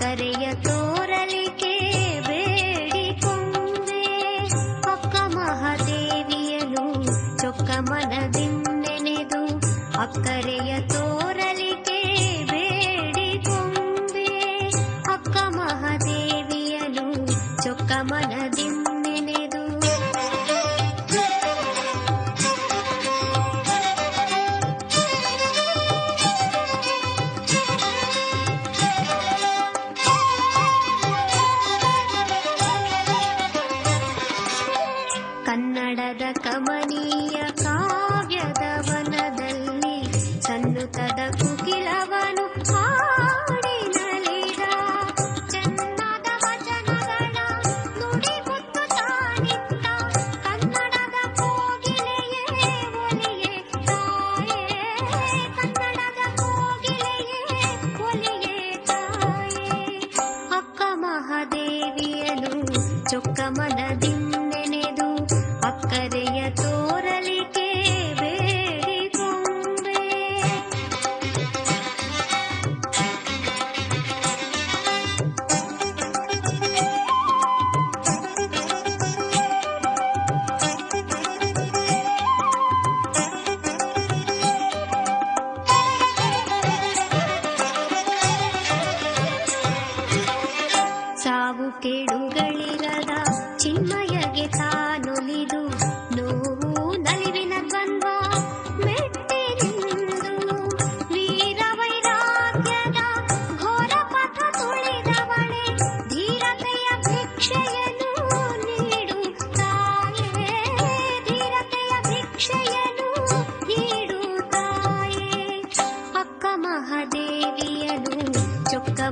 ಕರೆಯ ತೋರಲಿಕೆ ಬೇಡಿಕೊಂಡೆ ಒಕ್ಕ ಮಹಾದೇವಿಯನು ಚೊಕ್ಕ ಮನದಿಂದೆನೆದು ಅಕ್ಕರೆಯ ತೋರಲಿಕೆ ಬೇಡಿಕೊಂಡೆ ಒಕ್ಕ ಮಹಾದೇವಿಯನು ಚೊಕ್ಕ ಮನದಿಂದ ಕನ್ನಡದ ಕಮನೀಯ ಕಾವ್ಯದ ವನದಲ್ಲಿ ಸನ್ನುತದ ಕುಕಿಲವನು ಹಾಡಿನಲಿದ ಚೆನ್ನದ ವಚನಗಳ ನುಡಿಮುತ್ತು ತಾನಿತ್ತ ಕನ್ನಡದ ಕನ್ನಡದ ಅಕ್ಕ ಚೊಕ್ಕ ಮನದಿಂದ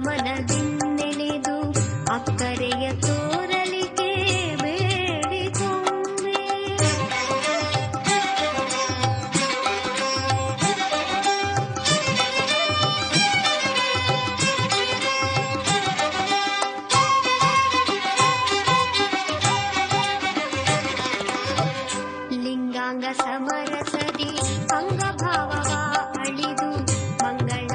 ಮನದಿಂದೆಳೆದು ಅಕ್ಕರೆಯ ತೋರಲಿಕೆ ಬೇಡಿತು ಲಿಂಗಾಂಗ ಸಮರಸದಿ ಅಂಗಭಾವ ಅಳಿದು ಮಂಗಳ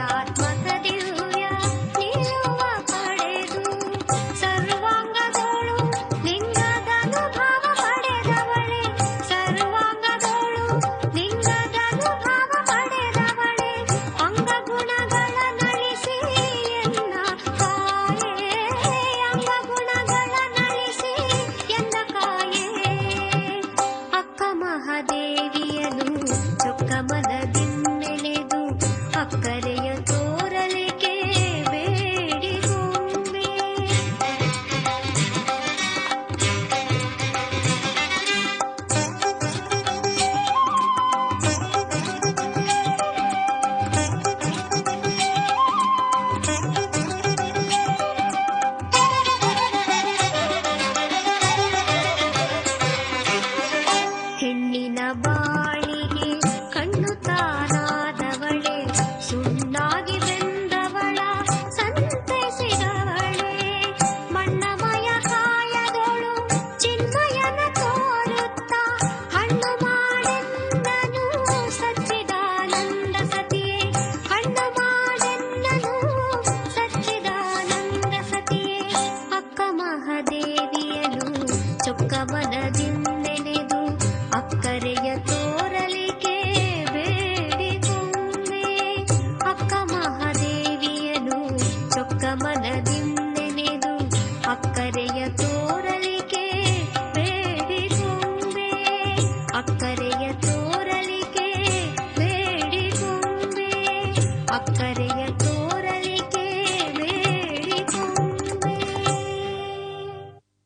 அக்கறைய